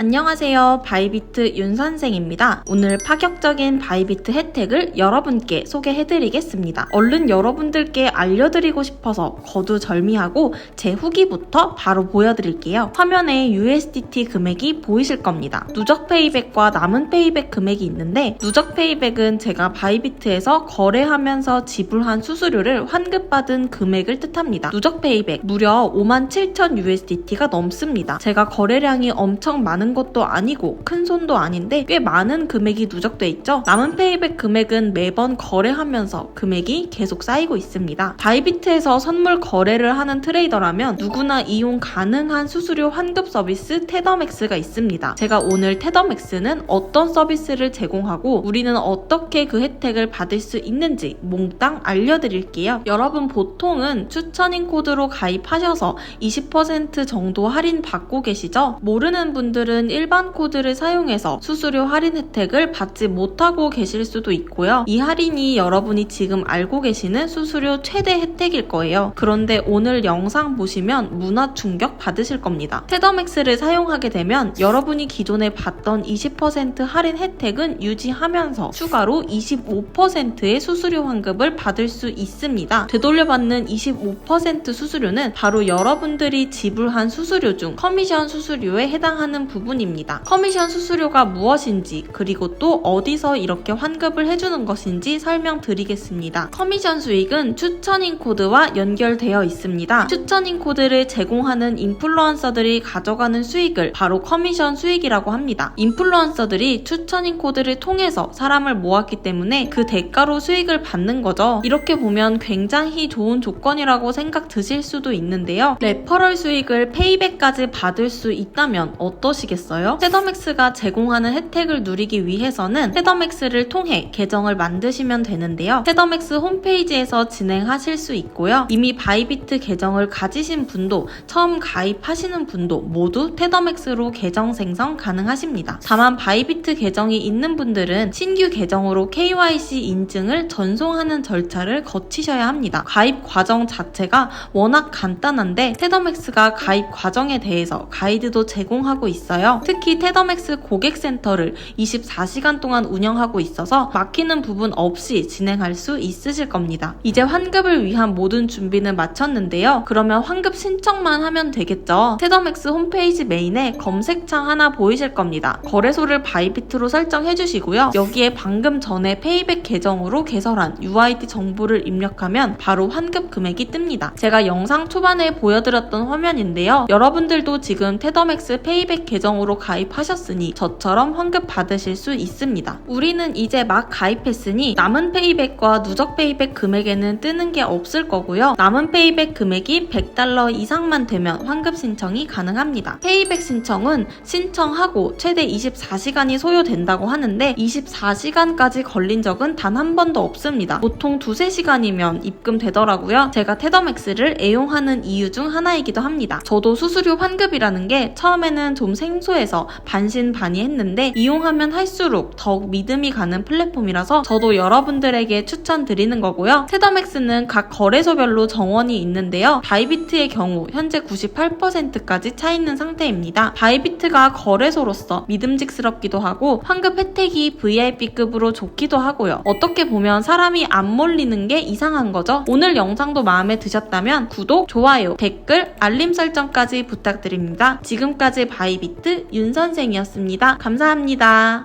안녕하세요. 바이비트 윤선생입니다. 오늘 파격적인 바이비트 혜택을 여러분께 소개해드리겠습니다. 얼른 여러분들께 알려드리고 싶어서 거두절미하고 제 후기부터 바로 보여드릴게요. 화면에 USDT 금액이 보이실 겁니다. 누적 페이백과 남은 페이백 금액이 있는데 누적 페이백은 제가 바이비트에서 거래하면서 지불한 수수료를 환급받은 금액을 뜻합니다. 누적 페이백 무려 57,000 USDT가 넘습니다. 제가 거래량이 엄청 많은 것도 아니고 큰 손도 아닌데 꽤 많은 금액이 누적돼 있죠. 남은 페이백 금액은 매번 거래하면서 금액이 계속 쌓이고 있습니다. 바이비트에서 선물 거래를 하는 트레이더라면 누구나 이용 가능한 수수료 환급 서비스 테더맥스가 있습니다. 제가 오늘 테더맥스는 어떤 서비스를 제공하고 우리는 어떻게 그 혜택을 받을 수 있는지 몽땅 알려드릴게요. 여러분 보통은 추천인 코드로 가입하셔서 20% 정도 할인 받고 계시죠? 모르는 분들은 일반 코드를 사용해서 수수료 할인 혜택을 받지 못하고 계실 수도 있고요. 이 할인이 여러분이 지금 알고 계시는 수수료 최대 혜택일 거예요. 그런데 오늘 영상 보시면 문화 충격 받으실 겁니다. 테더맥스를 사용하게 되면 여러분이 기존에 받던 20% 할인 혜택은 유지하면서 추가로 25%의 수수료 환급을 받을 수 있습니다. 되돌려받는 25% 수수료는 바로 여러분들이 지불한 수수료 중 커미션 수수료에 해당하는 부분 입니다. 커미션 수수료가 무엇인지 그리고 또 어디서 이렇게 환급을 해주는 것인지 설명드리겠습니다. 커미션 수익은 추천인 코드와 연결되어 있습니다. 추천인 코드를 제공하는 인플루언서들이 가져가는 수익을 바로 커미션 수익이라고 합니다. 인플루언서들이 추천인 코드를 통해서 사람을 모았기 때문에 그 대가로 수익을 받는 거죠. 이렇게 보면 굉장히 좋은 조건이라고 생각 드실 수도 있는데요. 레퍼럴 수익을 페이백까지 받을 수 있다면 어떠시겠어요? 테더맥스가 제공하는 혜택을 누리기 위해서는 테더맥스를 통해 계정을 만드시면 되는데요. 테더맥스 홈페이지에서 진행하실 수 있고요. 이미 바이비트 계정을 가지신 분도 처음 가입하시는 분도 모두 테더맥스로 계정 생성 가능하십니다. 다만 바이비트 계정이 있는 분들은 신규 계정으로 KYC 인증을 전송하는 절차를 거치셔야 합니다. 가입 과정 자체가 워낙 간단한데 테더맥스가 가입 과정에 대해서 가이드도 제공하고 있어요. 특히 테더맥스 고객센터를 24시간 동안 운영하고 있어서 막히는 부분 없이 진행할 수 있으실 겁니다. 이제 환급을 위한 모든 준비는 마쳤는데요. 그러면 환급 신청만 하면 되겠죠. 테더맥스 홈페이지 메인에 검색창 하나 보이실 겁니다. 거래소를 바이비트로 설정해 주시고요. 여기에 방금 전에 페이백 계정으로 개설한 UID 정보를 입력하면 바로 환급 금액이 뜹니다. 제가 영상 초반에 보여드렸던 화면인데요. 여러분들도 지금 테더맥스 페이백 계정 으로 가입하셨으니 저처럼 환급 받으실 수 있습니다. 우리는 이제 막 가입했으니 남은 페이백과 누적 페이백 금액에는 뜨는 게 없을 거고요. 남은 페이백 금액이 100달러 이상만 되면 환급 신청이 가능합니다. 페이백 신청은 신청하고 최대 24시간이 소요된다고 하는데 24시간까지 걸린 적은 단 한 번도 없습니다. 보통 두세 시간이면 입금되더라고요. 제가 테더맥스를 애용하는 이유 중 하나이기도 합니다. 저도 수수료 환급이라는 게 처음에는 좀 생소 해서 반신반의했는데 이용하면 할수록 더욱 믿음이 가는 플랫폼이라서 저도 여러분들에게 추천드리는 거고요. 테더맥스는 각 거래소별로 정원이 있는데요. 바이비트의 경우 현재 98%까지 차 있는 상태입니다. 바이비트가 거래소로서 믿음직스럽기도 하고 환급 혜택이 VIP급으로 좋기도 하고요. 어떻게 보면 사람이 안 몰리는 게 이상한 거죠. 오늘 영상도 마음에 드셨다면 구독, 좋아요, 댓글, 알림 설정까지 부탁드립니다. 지금까지 바이비트 윤 선생이었습니다. 감사합니다.